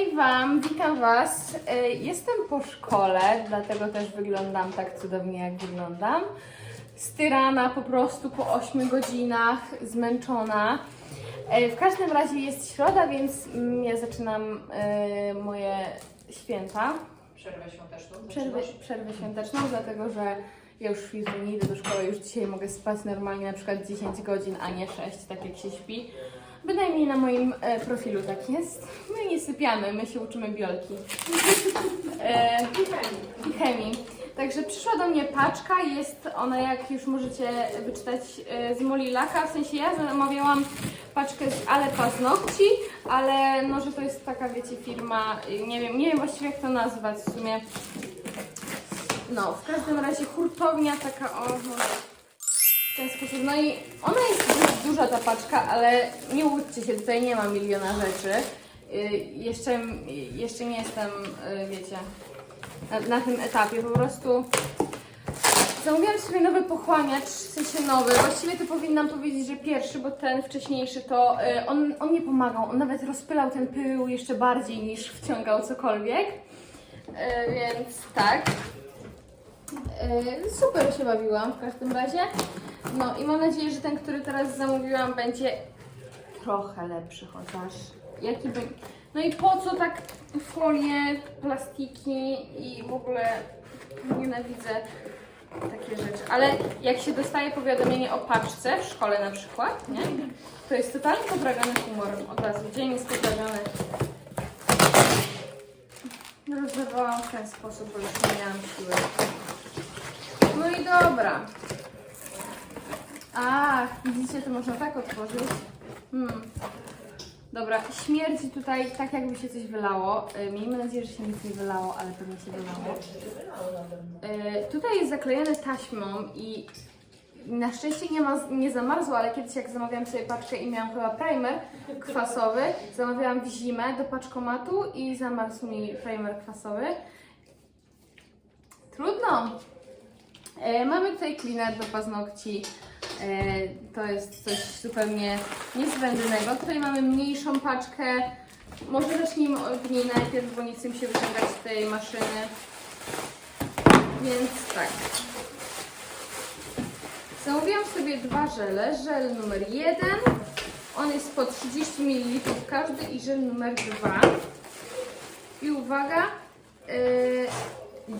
Hej Wam, witam Was. E, Jestem po szkole, dlatego też wyglądam tak cudownie, jak wyglądam. Styrana po prostu po 8 godzinach, zmęczona. E, W każdym razie jest środa, więc mm, ja zaczynam e, moje święta. Przerwę świąteczną. Przerwę, przerwę świąteczną, dlatego że ja już jutro nie idę do szkoły, już dzisiaj mogę spać normalnie na przykład 10 godzin, a nie 6, tak jak się śpi. Bynajmniej na moim e, profilu tak jest. My nie sypiamy, my się uczymy biolki. E, I chemii. Także przyszła do mnie paczka, jest ona jak już możecie wyczytać e, z Moli Laka, w sensie ja zamawiałam paczkę z Ale Paznokci, ale no, że to jest taka wiecie firma, y, nie wiem, nie wiem właściwie jak to nazwać w sumie. No, w każdym razie hurtownia taka o, no, w ten sposób. No i ona jest dość duża ta paczka, ale nie łudźcie się, tutaj nie ma miliona rzeczy. Y, jeszcze, jeszcze nie jestem, y, wiecie, na, na tym etapie. Po prostu zamówiłam sobie nowy pochłaniacz, w sensie nowy. Właściwie to powinnam powiedzieć, że pierwszy, bo ten wcześniejszy to y, on, on nie pomagał. On nawet rozpylał ten pył jeszcze bardziej niż wciągał cokolwiek. Y, więc tak. Yy, Super się bawiłam w każdym razie. No i mam nadzieję, że ten, który teraz zamówiłam, będzie trochę lepszy chociaż. Jaki by... No i po co tak folie, plastiki i w ogóle nienawidzę takie rzeczy. Ale jak się dostaje powiadomienie o paczce w szkole na przykład, nie? To jest totalnie poprawiony humor. Od razu dzień jest poprawiony. Rozerwałam w ten sposób, bo już nie miałam siły. No i dobra. A, widzicie, to można tak otworzyć. Hmm. Dobra, śmierdzi tutaj tak jakby się coś wylało. Y, Miejmy nadzieję, że się nic nie wylało, ale pewnie się wylało. Y, Tutaj jest zaklejone taśmą i na szczęście nie, ma, nie zamarzło, ale kiedyś jak zamawiałam sobie paczkę i miałam chyba primer kwasowy, zamawiałam w zimę do paczkomatu i zamarzł mi primer kwasowy. Trudno. E, mamy tutaj cleaner do paznokci. E, to jest coś zupełnie niezbędnego. Tutaj mamy mniejszą paczkę. Może zacznijmy od niej najpierw, bo nie chcę się wyciągać z tej maszyny. Więc tak. Zamówiłam sobie dwa żele. Żel numer jeden. On jest po 30 ml każdy i żel numer dwa. I uwaga, yy,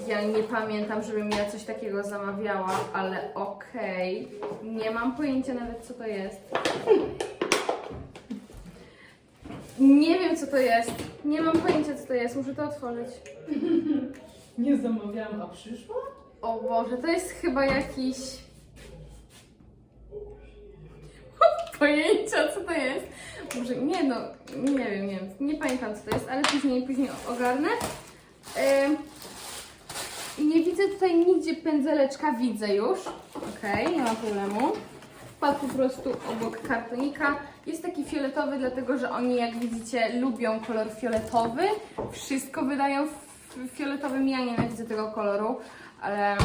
ja nie pamiętam, żebym ja coś takiego zamawiała, ale okej. Nie mam pojęcia nawet co to jest. Nie wiem co to jest. Nie mam pojęcia co to jest. Muszę to otworzyć. Nie zamawiałam, a przyszła? O Boże, to jest chyba jakiś. Pojęcia, co to jest? Może nie no, nie wiem, nie nie pamiętam co to jest, ale później, później ogarnę. Ym, nie widzę tutaj nigdzie pędzeleczka, widzę już. Okej, nie ma problemu. Wpadł po prostu obok kartonika. Jest taki fioletowy, dlatego że oni, jak widzicie, lubią kolor fioletowy. Wszystko wydają w fioletowym. Ja nienawidzę tego koloru, ale,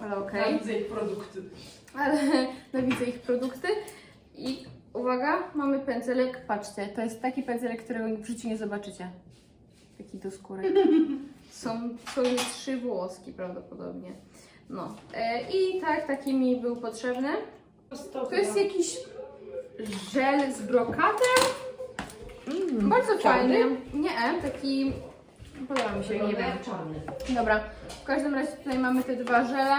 ale okej. Widzę ich produkty. Ale no, widzę ich produkty. I uwaga, mamy pędzelek. Patrzcie, to jest taki pędzelek, którego w życiu nie zobaczycie. Taki do skóry. Są, są trzy włoski prawdopodobnie. No. E, I tak, taki mi był potrzebny. To jest jakiś żel z brokatem. Mm, Bardzo czarny? fajny. Nie, taki. Podoba mi się, nie wiem. czarny. Dobra, w każdym razie tutaj mamy te dwa żele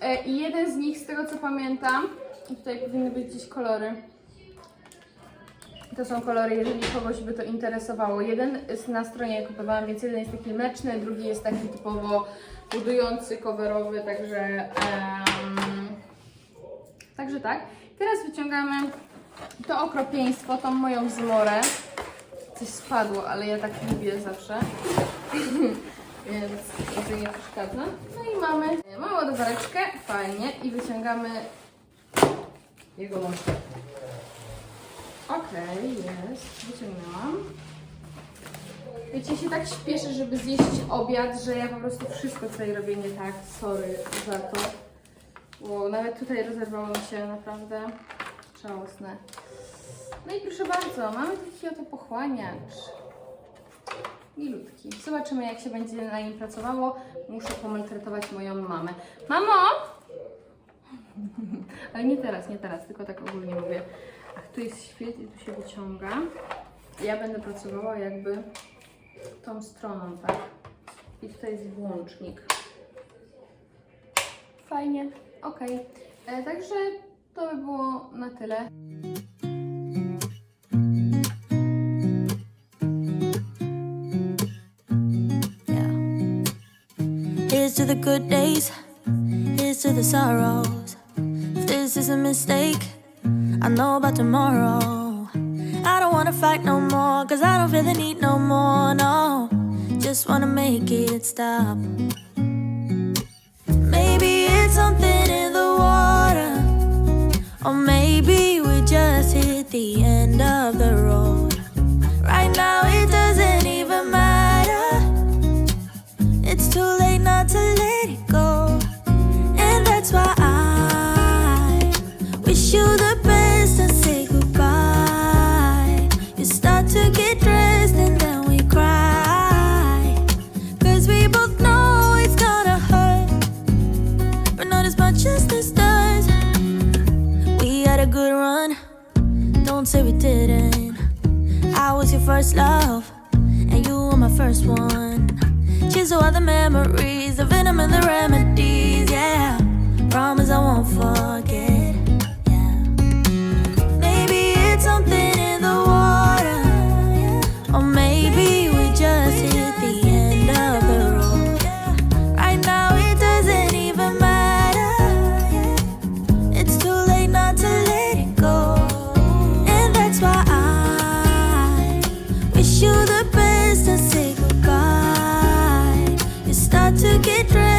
e, i jeden z nich, z tego co pamiętam, tutaj powinny być gdzieś kolory. To są kolory, jeżeli kogoś by to interesowało. Jeden jest na stronie kupowałam, więc jeden jest taki mleczny, drugi jest taki typowo budujący, coverowy, także em, także tak. Teraz wyciągamy to okropieństwo, tą moją zmorę. Coś spadło, ale ja tak lubię zawsze. Więc to nie przeszkadza. No i mamy małą ładowareczkę, fajnie. I wyciągamy jego łącznika. Okej, jest, wyciągnęłam. Wiecie, się tak śpieszę, żeby zjeść obiad, że ja po prostu wszystko tutaj robię nie tak. Sorry za to. Wow, nawet tutaj rozerwało mi się naprawdę żałosne. No i proszę bardzo, mamy taki oto pochłaniacz. Milutki. Zobaczymy, jak się będzie na nim pracowało. Muszę pomaltretować moją mamę. Mamo! Ale nie teraz, nie teraz, tylko tak ogólnie mówię. Ach, tu jest świt i tu się wyciąga. Ja będę pracowała jakby tą stroną, tak? I tutaj jest włącznik. Fajnie, ok. E, także to by było na tyle. Here's to the good days, here's to the sorrows. this is a mistake. I know about tomorrow. I don't wanna fight no more, cause I don't feel the need no more, no. Just wanna make it stop. Maybe it's something in to get dressed.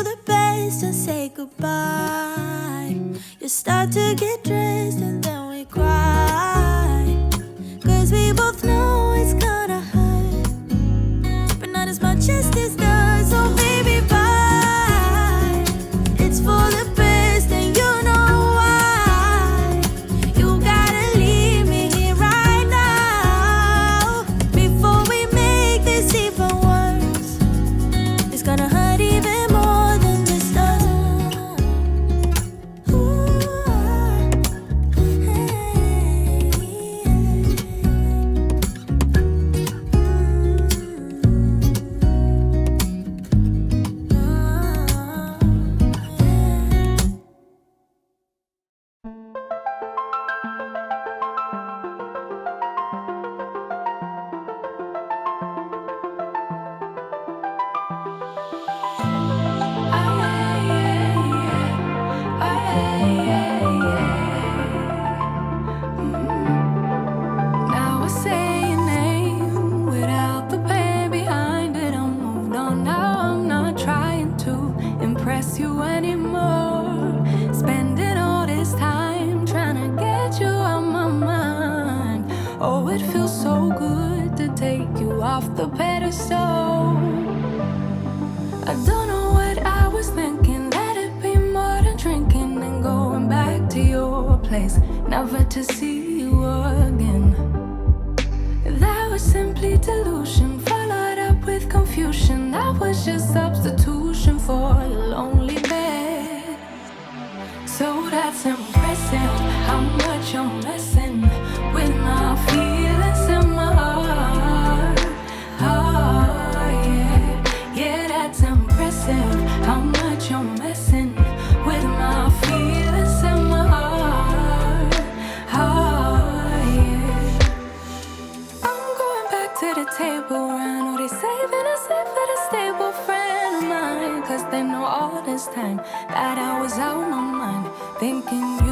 to the base and say goodbye. You start to get dressed and then we cry. Cause we both know. the pedestal. I don't know what I was thinking. Let it be more than drinking and going back to your place, never to see you again. That was simply delusion, followed up with confusion. That was just substitution for a lonely bed. So that's impressive how much you're missing. Time that I was out my mind. Thinking you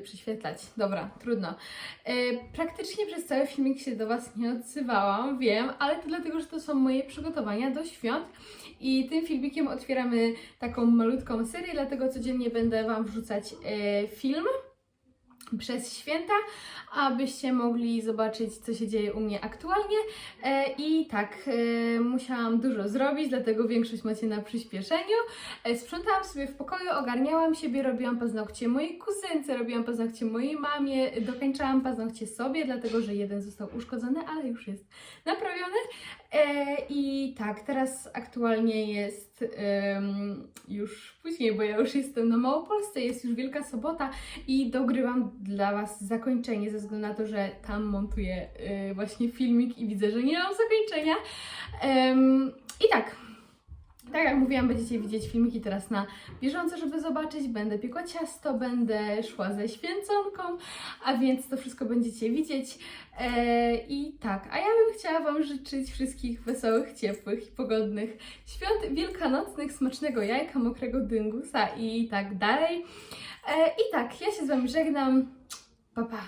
będzie przyświetlać. Dobra, trudno. E, praktycznie przez cały filmik się do Was nie odzywałam, wiem, ale to dlatego, że to są moje przygotowania do świąt i tym filmikiem otwieramy taką malutką serię, dlatego codziennie będę Wam wrzucać e, film przez święta, abyście mogli zobaczyć, co się dzieje u mnie aktualnie. E, I tak, e, musiałam dużo zrobić, dlatego większość macie na przyspieszeniu. E, sprzątałam sobie w pokoju, ogarniałam siebie, robiłam paznokcie mojej kuzynce, robiłam paznokcie mojej mamie, dokończałam paznokcie sobie, dlatego że jeden został uszkodzony, ale już jest naprawiony. E, I tak, teraz aktualnie jest już później, bo ja już jestem na Małopolsce, jest już Wielka Sobota i dogrywam dla Was zakończenie, ze względu na to, że tam montuję y, właśnie filmik i widzę, że nie mam zakończenia. I tak, tak jak mówiłam, będziecie widzieć filmiki teraz na bieżąco, żeby zobaczyć. Będę piekła ciasto, będę szła ze święconką, a więc to wszystko będziecie widzieć. E, I tak, a ja bym chciała Wam życzyć wszystkich wesołych, ciepłych i pogodnych świąt wielkanocnych, smacznego jajka, mokrego dyngusa i tak dalej. E, I tak, ja się z Wami żegnam. Pa, pa.